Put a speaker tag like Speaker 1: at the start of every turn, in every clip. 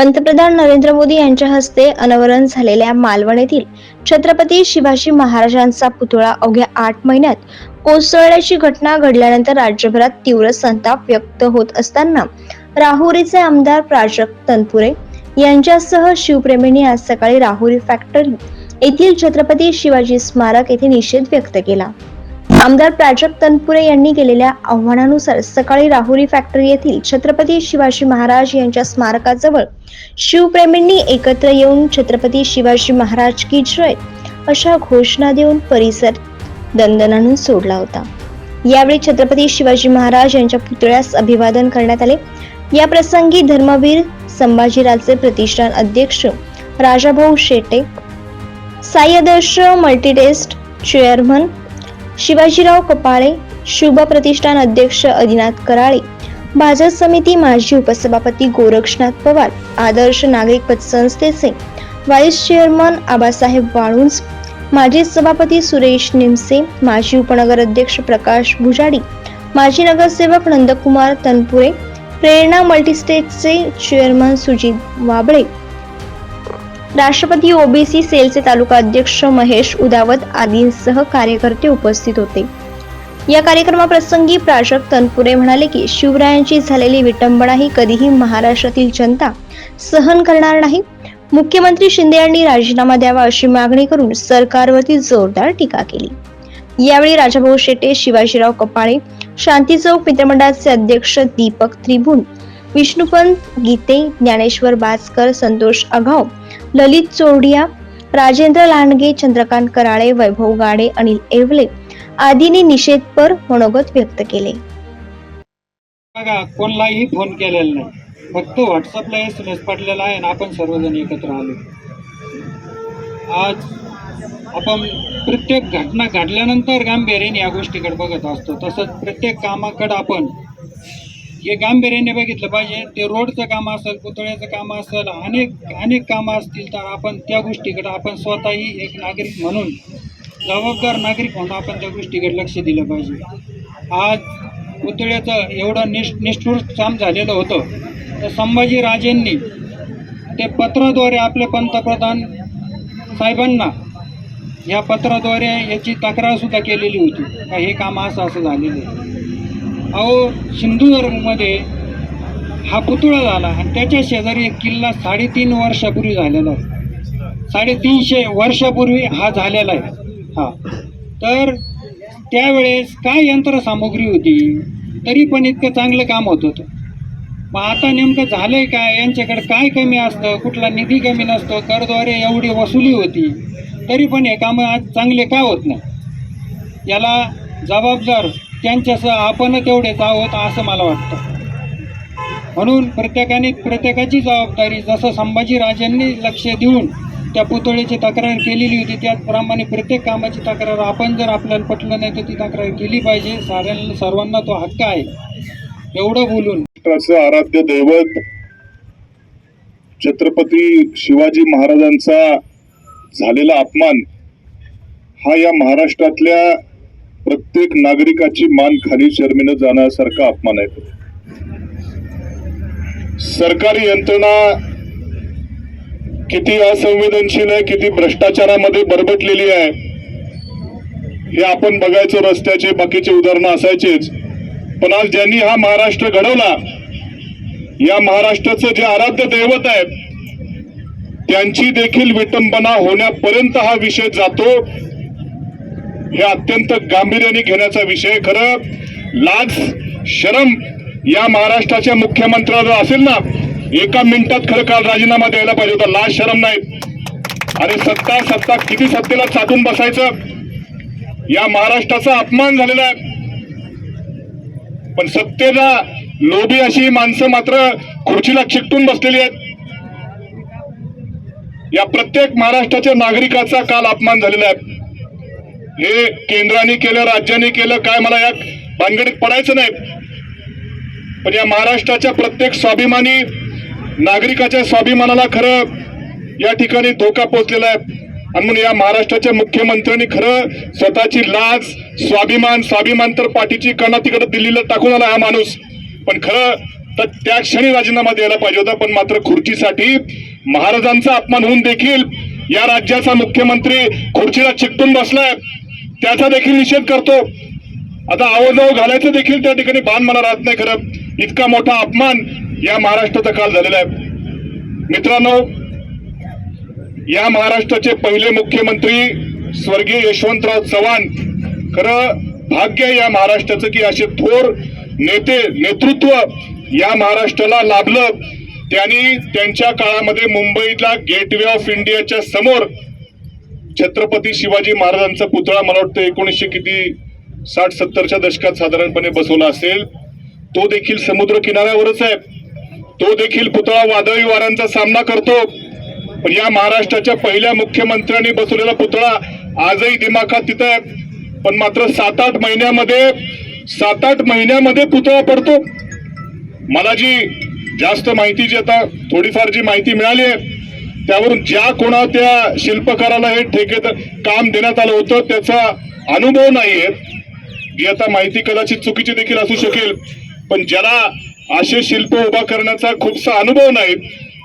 Speaker 1: पंतप्रधान नरेंद्र मोदी यांच्या हस्ते अनावरण झालेल्या मालवण येथील छत्रपती शिवाजी महाराजांचा पुतळा अवघ्या आठ महिन्यात कोसळल्याची घटना घडल्यानंतर राज्यभरात तीव्र संताप व्यक्त होत असताना राहुरीचे आमदार प्राजक्त तनपुरे यांच्यासह शिवप्रेमींनी आज सकाळी राहुरी फॅक्टरी येथील छत्रपती शिवाजी स्मारक येथे निषेध व्यक्त केला. आमदार प्राजक्त तनपुरे यांनी केलेल्या आव्हानानुसार सकाळी राहुरी फॅक्टरी येथील छत्रपती शिवाजी महाराज यांच्या स्मारकाजवळ शिवप्रेमींनी एकत्र येऊन छत्रपती शिवाजी महाराज की जय अशा घोषणा देऊन परिसर दणदणाणून सोडला होता. यावेळी छत्रपती शिवाजी महाराज यांच्या पुतळ्यास अभिवादन करण्यात आले. या प्रसंगी धर्मवीर संभाजीराजे प्रतिष्ठान अध्यक्ष राजाभाऊ शेटे साई आदर्श मल्टीटेस्ट चेअरमन शिवाजीराव कपाळे शुभ प्रतिष्ठान अध्यक्ष आदिनाथ कराळे भाजप समिती माजी उपसभापती गोरक्षनाथ पवार आदर्श नागरिक पतसंस्थेचे व्हाईस चेअरमन आबासाहेब वाळुंज माजी सभापती सुरेश निमसे माजी उपनगर अध्यक्ष प्रकाश भुजाडी माजी नगरसेवक नंदकुमार तनपुरे प्रेरणा मल्टीस्टेटचे चेअरमन सुजित वाबळे राष्ट्रपती ओबीसी सेलचे तालुका अध्यक्ष महेश उदावत आदींसह कार्यकर्ते उपस्थित होते. या कार्यक्रमाप्रसंगी प्राजक्त तनपुरे म्हणाले की शिवरायांची झालेली विटंबना ही कधीही महाराष्ट्रातील जनता सहन करणार नाही. मुख्यमंत्री शिंदे यांनी राजीनामा द्यावा अशी मागणी करून सरकारवरती जोरदार टीका केली. यावेळी राजाभाऊ शेटे शिवाजीराव कपाळे शांती चौक मित्रमंडळाचे अध्यक्ष दीपक त्रिभुवन विष्णुपंत गीते ज्ञानेश्वर बाजकर संतोष आघाव ललित चोरडिया राजेंद्र लांडगे चंद्रकांत कराळे वैभव गाडे अनिल येवले आदींनी निषेधपर मनोगत व्यक्त केले.
Speaker 2: बघा कोणलाही फोन केलेला नाही. फक्त व्हॉट्सअपला एस एम एस पडलेला आहे आणि आपण सर्वजण एकत्र आलो. आज आपण प्रत्येक घटना घडल्यानंतर गांभीर्याने या गोष्टीकडे बघत असतो. तसंच प्रत्येक कामाकडं आपण हे गांभीर्याने बघितलं पाहिजे. ते रोडचं काम असेल पुतळ्याचं काम असेल अनेक अनेक कामं असतील तर आपण त्या गोष्टीकडे आपण स्वतःही एक नागरिक म्हणून जबाबदार नागरिक म्हणून आपण त्या गोष्टीकडे लक्ष दिलं पाहिजे. आज पुतळ्याचं एवढं निष् निष्ठूर काम झालेलं होतं. तर संभाजीराजेंनी ते पत्राद्वारे आपले पंतप्रधान साहेबांना या पत्राद्वारे याची तक्रारसुद्धा केलेली होती. का हे काम असं असं झालेलं आहे. अहो सिंधुदुर्गमध्ये हा पुतळा झाला आणि त्याच्या शेजारी एक किल्ला साडेतीन वर्षापूर्वी झालेला आहे. साडेतीनशे वर्षापूर्वी हा झालेला आहे. हा. तर त्यावेळेस काय यंत्रसामुग्री होती? तरी पण इतकं चांगलं काम होत होतं. मग आता नेमकं झालं आहे काय? यांच्याकडे काय कमी असतं? कुठला निधी कमी नसतो? करद्वारे एवढी वसुली होती. तरी पण हे कामं आज चांगले का होत नाही? याला जबाबदार त्यांच्यासह आपण तेवढेच आहोत असं मला वाटतं. म्हणून प्रत्येकाने प्रत्येकाची जबाबदारी जसं संभाजीराजांनी लक्ष देऊन त्या पुतळ्याची तक्रार केलेली होती त्याचप्रमाणे प्रत्येक कामाची तक्रार आपण जर आपल्याला पटलं नाही तर ती तक्रार केली पाहिजे. साऱ्यांना सर्वांना तो हक्क आहे. एवढं बोलून.
Speaker 3: आराध्य दैवत छत्रपती शिवाजी महाराजांचा झालेला अपमान हा या महाराष्ट्रातल्या प्रत्येक नागरिकाची मान खाली शर्मीनं जाण्यासारखा अपमान आहे सरकारी यंत्रणा किती असंवेदनशील आहे किती भ्रष्टाचारामध्ये बरबटलेली आहे हे आपण बघायचं रस्त्याचे बाकीचे उदाहरणं असायचेच. पण आज ज्यांनी हा महाराष्ट्र घडवला या महाराष्ट्राचं जे आराध्य दैवत आहे त्यांची देखील विटंबना होण्यापर्यंत हा विषय जातो हे अत्यंत गांभीर्याने घेण्याचा विषय खरं. लाज शरम या महाराष्ट्राच्या मुख्यमंत्र्याला असेल ना एका मिनिटात खरं काल राजीनामा द्यायला पाहिजे होता. लाज शरम नाही अरे सत्ता सत्ता किती सत्तेला चाटून बसायचं? या महाराष्ट्राचा अपमान झालेला आहे. पण सत्तेला लोभी अशी माणसं मात्र खुर्चीला चिकटून बसलेली आहेत. या प्रत्येक महाराष्ट्राच्या नागरिकाचा काल अपमान झालेला आहे. हे केंद्राने केलं राज्याने केलं काय मला या भानगडीत पडायचं नाही. पण या महाराष्ट्राच्या प्रत्येक स्वाभिमानी नागरिकाच्या स्वाभिमानाला खरं या ठिकाणी धोका पोचलेला आहे. आणि म्हणून या महाराष्ट्राच्या मुख्यमंत्र्यांनी खरं स्वतःची लाज स्वाभिमान स्वाभिमान तर पाठीची कणा तिकडे दिल्लीला टाकून आला हा माणूस. पण खरं तर त्या क्षणी राजीनामा द्यायला पाहिजे होता पण मात्र खुर्चीसाठी महाराजांचा अपमान होऊन देखील या राज्याचा मुख्यमंत्री खुर्चीला चिकटून बसलाय. त्याचा देखील निषेध करतो. आता आवाजाव घालायचं देखील त्या ठिकाणी भान मला राहत नाही खरं. इतका मोठा अपमान या महाराष्ट्राचा काल झालेला आहे. मित्रांनो या महाराष्ट्राचे पहिले मुख्यमंत्री स्वर्गीय यशवंतराव चव्हाण खरं भाग्य या महाराष्ट्राचं की असे थोर नेते नेतृत्व या महाराष्ट्राला लाभलं. त्यांनी त्यांच्या काळामध्ये मुंबईला गेटवे ऑफ इंडियाच्या समोर छत्रपती शिवाजी महाराजांचा पुतळा मला वाटतं एकोणीसशे किती साठ सत्तरच्या दशकात साधारणपणे बसवला असेल. तो देखील समुद्र किनाऱ्यावरच आहे. तो देखील पुतळा वादळी वाऱ्यांचा सामना करतो. पण या महाराष्ट्राच्या पहिल्या मुख्यमंत्र्यांनी बसवलेला पुतळा आजही दिमाखात तिथं आहे. पण मात्र सात आठ महिन्यामध्ये सात आठ महिन्यामध्ये पुतळा पडतो. मला जी जास्त माहिती जी आता थोडीफार जी माहिती मिळाली आहे त्यावरून ज्या कोणा त्या शिल्पकाराला हे ठेकेदार काम देण्यात आलं होतं त्याचा अनुभव नाहीये ही आता माहिती कदाचित चुकीची देखील असू शकेल पण ज्याला असे शिल्प उभा करण्याचा खूपसा अनुभव नाही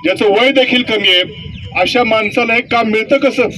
Speaker 3: ज्याचं वय देखील कमी आहे अशा माणसाला हे काम मिळतं कसं?